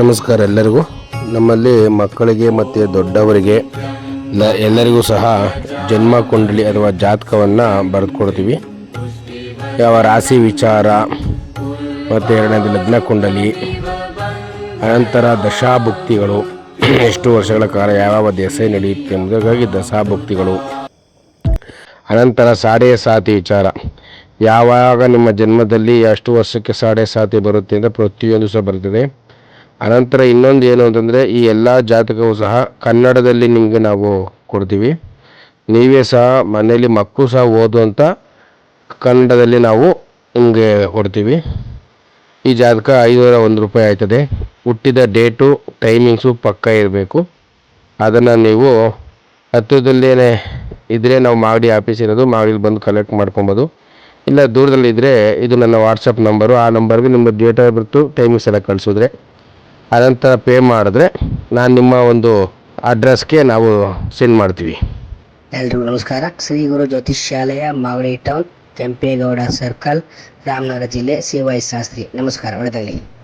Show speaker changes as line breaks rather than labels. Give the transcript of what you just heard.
ನಮಸ್ಕಾರ ಎಲ್ಲರಿಗೂ. ನಮ್ಮಲ್ಲಿ ಮಕ್ಕಳಿಗೆ ಮತ್ತು ದೊಡ್ಡವರಿಗೆ ಎಲ್ಲರಿಗೂ ಸಹ ಜನ್ಮ ಕುಂಡಲಿ ಅಥವಾ ಜಾತಕವನ್ನು ಬರೆದುಕೊಡ್ತೀವಿ. ಯಾವ ರಾಶಿ ವಿಚಾರ, ಮತ್ತು ಎರಡನೇದು ಲಗ್ನ ಕುಂಡಲಿ, ಅನಂತರ ದಶಾಭುಕ್ತಿಗಳು, ಎಷ್ಟು ವರ್ಷಗಳ ಕಾಲ ಯಾವ್ಯಾವ ದೇಸೆ ನಡೆಯುತ್ತೆ ಎಂಬುದಾಗಿ ದಶಾಭುಕ್ತಿಗಳು. ಅನಂತರ ಸಾಡೆ ಸಾತಿ ವಿಚಾರ. ಯಾವಾಗ ನಿಮ್ಮ ಜನ್ಮದಲ್ಲಿ ಎಷ್ಟು ವರ್ಷಕ್ಕೆ ಸಾಡೆ ಸಾತಿ ಬರುತ್ತೆ ಅಂತ ಪ್ರತಿಯೊಂದು ಸಹ ಬರ್ತದೆ. ಅನಂತರ ಇನ್ನೊಂದು ಏನು ಅಂತಂದರೆ ಈ ಎಲ್ಲ ಜಾತಕವೂ ಸಹ ಕನ್ನಡದಲ್ಲಿ ನಿಮಗೆ ನಾವು ಕೊಡ್ತೀವಿ. ನೀವೇ ಸಹ ಮನೆಯಲ್ಲಿ ಮಕ್ಕಳು ಸಹ ಓದುವಂಥ ಕನ್ನಡದಲ್ಲಿ ನಾವು ನಿಮಗೆ ಕೊಡ್ತೀವಿ. ಈ ಜಾತಕ ಐನೂರ ಒಂದು ರೂಪಾಯಿ ಆಯ್ತದೆ. ಹುಟ್ಟಿದ ಡೇಟು, ಟೈಮಿಂಗ್ಸು ಪಕ್ಕ ಇರಬೇಕು. ಅದನ್ನು ನೀವು ಹತ್ತಿರದಲ್ಲೇ ಇದ್ದರೆ ನಾವು ಮಾಡಿ ಆಫೀಸ್ ಇರೋದು, ಮಾಗಡಿಲಿ ಬಂದು ಕಲೆಕ್ಟ್ ಮಾಡ್ಕೊಬೋದು. ಇಲ್ಲ ದೂರದಲ್ಲಿದ್ದರೆ ಇದು ನನ್ನ ವಾಟ್ಸಪ್ ನಂಬರು ಆ ನಂಬರ್ಗೆ ನಿಮ್ಮ ಡೇಟ್ ಆಫ್ ಬರ್ತು ಟೈಮಿಂಗ್ಸ್ ಎಲ್ಲ ಕಳಿಸಿದ್ರೆ. ಅನಂತರ ಪೇ ಮಾಡಿದ್ರೆ ನಾನು ನಿಮ್ಮ ಒಂದು ಅಡ್ರೆಸ್ಗೆ ನಾವು ಸೆಂಡ್ ಮಾಡ್ತೀವಿ.
ಎಲ್ರಿಗೂ ನಮಸ್ಕಾರ. ಶ್ರೀ ಗುರು ಜ್ಯೋತಿಷ್ಯಾಲಯ ಮಾವಳಿ ಟೌನ್ ಕೆಂಪೇಗೌಡ ಸರ್ಕಲ್ ರಾಮನಗರ ಜಿಲ್ಲೆ ಸಿ ವೈ ಶಾಸ್ತ್ರಿ. ನಮಸ್ಕಾರ ಒಳ್ಳೆದಾಗಲಿ